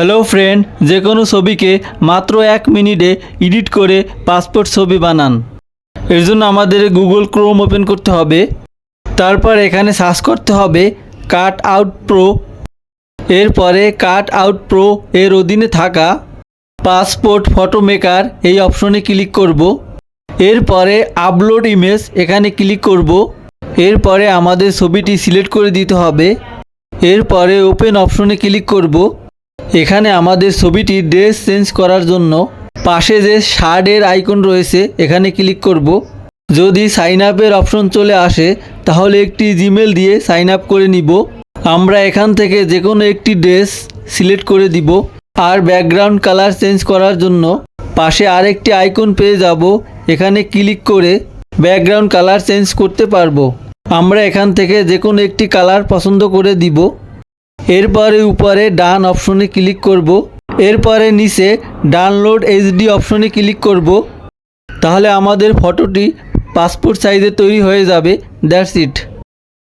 Hello friend যে কোনো ছবিকে মাত্র এক মিনিটে এডিট করে পাসপোর্ট ছবি বানান। এর জন্য আমাদের গুগল ক্রোম ওপেন করতে হবে। তারপর এখানে সার্চ করতে হবে কাট আউট প্রো এরপরে কাট আউট প্রো এর অধীনে থাকা পাসপোর্ট ফটো মেকার এই অপশনে ক্লিক করব। এরপরে আপলোড ইমেজ এখানে ক্লিক করব। এরপরে আমাদের ছবিটি সিলেক্ট করে দিতে হবে। এরপরে ওপেন অপশনে ক্লিক করব। এখানে আমাদের ছবিটি ড্রেস চেঞ্জ করার জন্য পাশে যে শার্টের আইকন রয়েছে, এখানে ক্লিক করব। যদি সাইন আপের অপশন চলে আসে, তাহলে একটি জিমেল দিয়ে সাইন আপ করে নিব। আমরা এখান থেকে যে কোনো একটি ড্রেস সিলেক্ট করে দিব। আর ব্যাকগ্রাউন্ড কালার চেঞ্জ করার জন্য পাশে আরেকটি আইকন পেয়ে যাব। এখানে ক্লিক করে ব্যাকগ্রাউন্ড কালার চেঞ্জ করতে পারব। আমরা এখান থেকে যে কোনো একটি কালার পছন্দ করে দিব। এরপরে উপরে ডান অপশনে ক্লিক করব। এরপরে নিচে ডাউনলোড এইচডি অপশনে ক্লিক করব। তাহলে আমাদের ফটোটি পাসপোর্ট সাইজে তৈরি হয়ে যাবে। That's it.